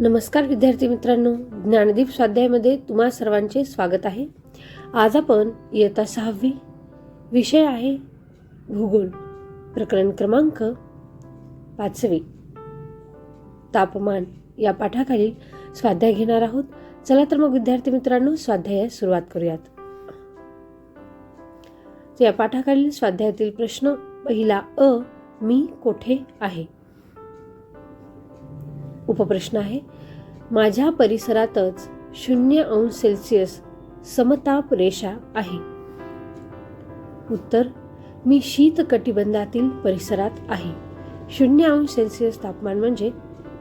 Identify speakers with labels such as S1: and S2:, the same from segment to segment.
S1: नमस्कार विद्यार्थी मित्रांनो. ज्ञानदीप स्वाध्यायामध्ये तुम्हा सर्वांचे स्वागत आहे. आज आपण इयत्ता सहावी विषय आहे भूगोल प्रकरण क्रमांक पाचवी. तापमान या पाठाखाली स्वाध्याय घेणार आहोत. चला तर मग विद्यार्थी मित्रांनो स्वाध्यायास सुरुवात करूयात. या पाठाखालील स्वाध्यायातील प्रश्न पहिला अ मी कोठे आहे? उपप्रश्न आहे. माझ्या परिसरातच शून्य अंश सेल्सिअस समताप रेषा आहे. उत्तर मी शीत कटिबंधातील परिसरात आहे. शून्य अंश सेल्सिअस तापमान म्हणजे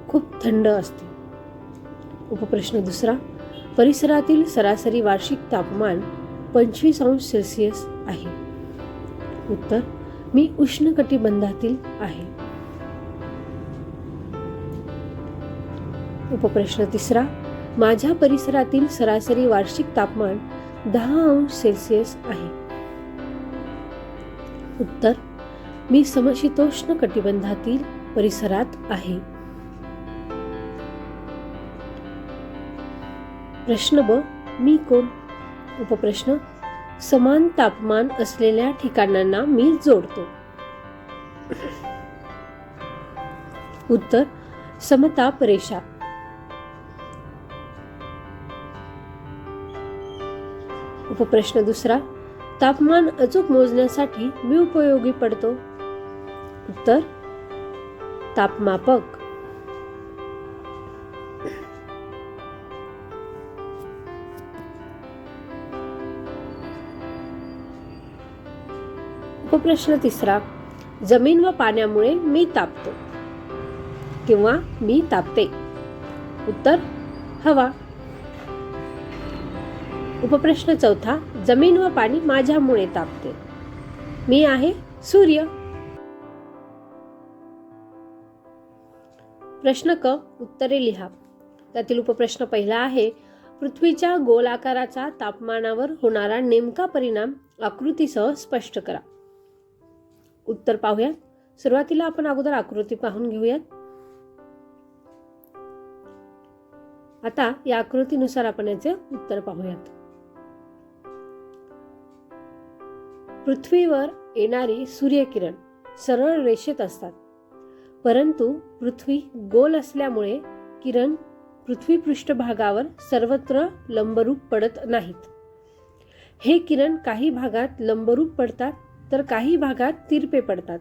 S1: खूप थंड असते. उपप्रश्न दुसरा परिसरातील सरासरी वार्षिक तापमान पंचवीस अंश सेल्सिअस आहे. उत्तर मी उष्ण कटिबंधातील आहे. उपप्रश्न तिसरा माझ्या परिसरातील सरासरी वार्षिक तापमान दहा अंश सेल्सिअस आहे. उत्तर मी समशीतोष्ण कटिबंधातील परिसरात आहे. प्रश्न ब मी कोण? उपप्रश्न समान तापमान असलेल्या ठिकाणांना मी जोडतो. उत्तर समताप रेषा. उपप्रश्न दुसरा तापमान अचूक मोजण्यासाठी मी उपयोगी पडतो? उत्तर तापमापक. उपप्रश्न तिसरा जमीन व पाण्यामुळे मी तापतो किंवा मी तापते. उत्तर हवा. उपप्रश्न चौथा जमीन व पाणी माझ्यामुळे तापते. मी आहे सूर्य. प्रश्न क उत्तरे लिहा. त्यातील उपप्रश्न पहिला आहे पृथ्वीच्या गोल आकाराचा तापमानावर होणारा नेमका परिणाम आकृतीसह स्पष्ट करा. उत्तर पाहूयात. सुरुवातीला आपण अगोदर आकृती पाहून घेऊयात. आता या आकृतीनुसार आपण याचे उत्तर पाहूयात. पृथ्वीवर येणारी सूर्यकिरण सरळ रेषेत असतात. परंतु पृथ्वी गोल असल्यामुळे किरण पृथ्वी पृष्ठभागावर सर्वत्र लंबरूप पडत नाहीत. हे किरण काही भागात लंबरूप पडतात तर काही भागात तिरपे पडतात.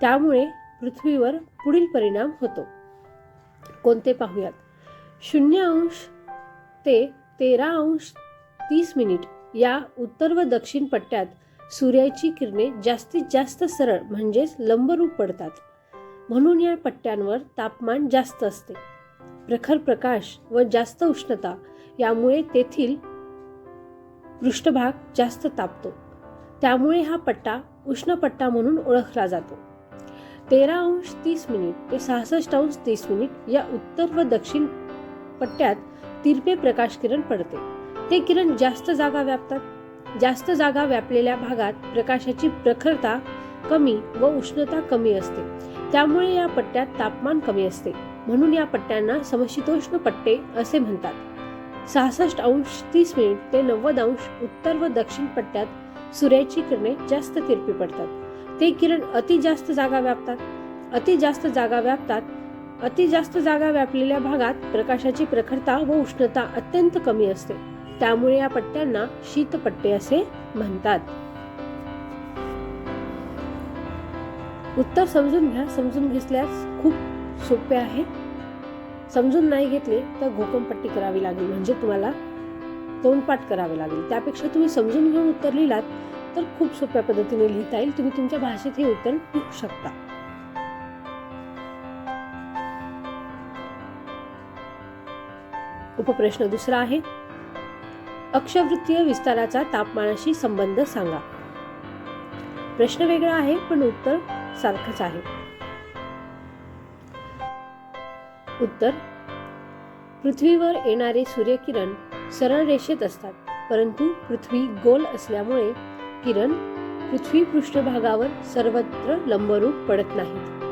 S1: त्यामुळे पृथ्वीवर पुढील परिणाम होतो. कोणते पाहूयात? शून्य अंश ते तेरा अंश तीस मिनिट या उत्तर व दक्षिण पट्ट्यात सूर्याची किरणे जास्तीत जास्त सरळ म्हणजेच लंबरूप पडतात. म्हणून या पट्ट्यांवर तापमान जास्त असते. प्रखर प्रकाश व जास्त उष्णता यामुळे तेथील पृष्ठभाग जास्त तापतो. त्यामुळे हा पट्टा उष्ण पट्टा म्हणून ओळखला जातो. तेरा अंश तीस मिनिट ते सहासष्ट अंश तीस मिनिट या उत्तर व दक्षिण पट्ट्यात तिरपे प्रकाश किरण पडते. ते किरण जास्त जागा व्यापतात. जास्त जागा व्यापलेल्या भागात प्रकाशाची प्रखरता कमी व उष्णता कमी असते. त्यामुळे या पट्ट्यात तापमान कमी असते. म्हणून या पट्ट्यांना समशीतोष्ण पट्टे असे म्हणतात. सहासष्ट अंश तीस मिनिट ते नव्वद अंश उत्तर व दक्षिण पट्ट्यात सूर्याची किरणे जास्त तिरपी पडतात. ते किरण अति जास्त जागा व्यापतात. अति जास्त जागा व्यापतात. अति जास्त जागा व्यापलेल्या भागात प्रकाशाची प्रखरता व उष्णता अत्यंत कमी असते. त्यामुळे या पट्ट्यांना शीतपट्टे असे म्हणतात. उत्तर समजून घ्या. समजून घेतल्यास खूप सोपे आहे. समजून नाही घेतले तर घोकमपट्टी करावी लागेल. म्हणजे तुम्हाला तोंडपाठ करावे लागेल. त्यापेक्षा तुम्ही समजून घेऊन उत्तर लिहिलात तर खूप सोप्या पद्धतीने लिहिता येईल. तुम्ही तुमच्या भाषेत हे उत्तर लिहू शकता. उपप्रश्न दुसरा आहे. अक्षवृत्तीय विस्ताराचा तापमानाशी संबंध सांगा. प्रश्न वेगळा आहे पण उत्तर सारखंच आहे. उत्तर पृथ्वीवर येणारे सूर्यकिरण सरळ रेषेत असतात परंतु पृथ्वी गोल असल्यामुळे किरण पृथ्वी पृष्ठभागावर सर्वत्र लंबरूप पडत नाहीत.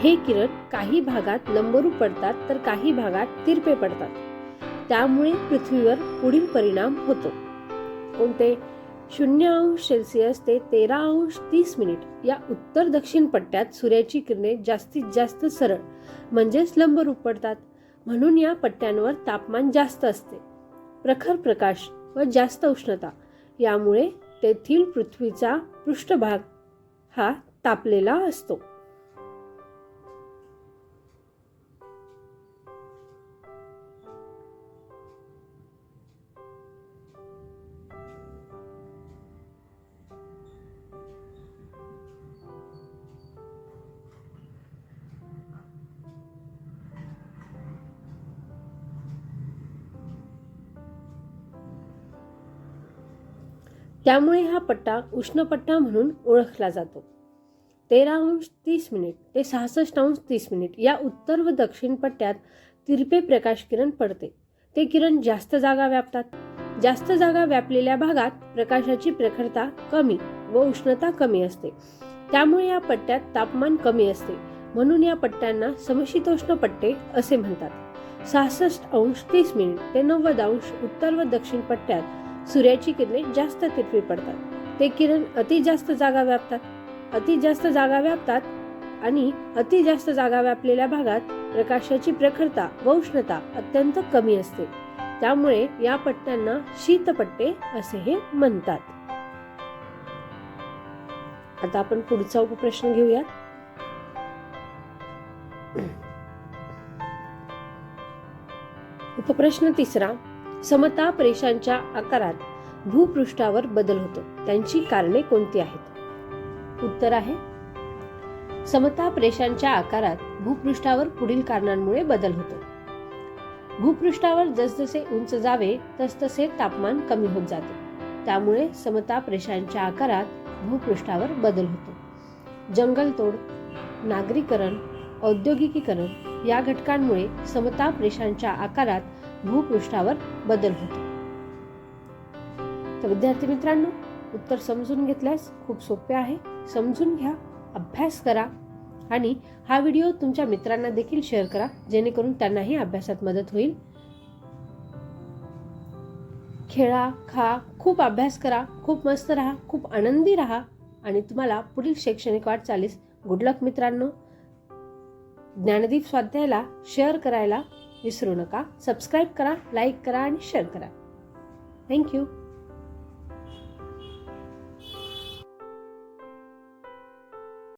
S1: हे किरण काही भागात लंबरूप पडतात तर काही भागात तिरपे पडतात. त्यामुळे पृथ्वीवर पुढील परिणाम होतो. कोणते? शून्य अंश सेल्सिअस ते तेरा अंश तीस मिनिट या उत्तर दक्षिण पट्ट्यात सूर्याची किरणे जास्तीत जास्त सरळ म्हणजेच लंबरूप पडतात. म्हणून या पट्ट्यांवर तापमान जास्त असते. प्रखर प्रकाश व जास्त उष्णता. यामुळे तेथील पृथ्वीचा पृष्ठभाग हा तापलेला असतो. त्यामुळे हा पट्टा उष्णपट्टा म्हणून ओळखला जातो. तेरा अंश तीस मिनिट ते सहासष्ट अंश तीस मिनिट या उत्तर व दक्षिण पट्ट्यात तिरपे प्रकाश किरण पडते. ते किरण जास्त जागा व्यापतात. जास्त जागा व्यापलेल्या भागात प्रकाशाची प्रखरता कमी व उष्णता कमी असते. त्यामुळे या पट्ट्यात तापमान कमी असते. म्हणून या पट्ट्यांना समशीतोष्ण पट्टे असे म्हणतात. सहासष्ट अंश तीस मिनिट ते नव्वद अंश उत्तर व दक्षिण पट्ट्यात सूर्याची किरणे जास्त तिरपी पडतात. ते किरण अति जास्त जागा व्यापतात. अति जास्त जागा व्यापतात आणि अति जास्त जागा व्यापलेल्या भागात प्रकाशाची प्रखरता व उष्णता अत्यंत कमी असते. त्यामुळे या पट्ट्यांना शीतपट्टे असेही म्हणतात. आता आपण पुढचा उपप्रश्न घेऊयात. उपप्रश्न तिसरा. समताप रेषांच्या आकारात भूपृष्ठावर बदल होतो. त्यांची कारणे कोणती आहेत? उत्तर आहे समताप रेषांच्या आकारात भूपृष्ठावर पुढील कारणांमुळे बदल होतो. भूपृष्ठावर जसजसे उंच जावे तसतसे तापमान कमी होत जाते. त्यामुळे समताप रेषांच्या आकारात भूपृष्ठावर बदल होतो. जंगलतोड नागरीकरण औद्योगिकीकरण या घटकांमुळे समताप रेषांच्या आकारात भूपृष्ठावर बदल होतो. तर विद्यार्थी मित्रांनो उत्तर समजून घेतल्यास खूप सोपे आहे. समजून घ्या अभ्यास करा आणि हा व्हिडिओ तुमच्या मित्रांना देखील शेअर करा जेणेकरून त्यांनाही अभ्यासात मदत होईल. खेळा खा खूप अभ्यास करा खूप मस्त राहा खूप आनंदी राहा आणि तुम्हाला पुढील शैक्षणिक वाटचालीस गुडलक मित्रांनो. ज्ञानदीप स्वाध्यायला शेअर करायला विसरू नका. सबस्क्राईब करा लाईक करा आणि शेअर करा. थँक्यू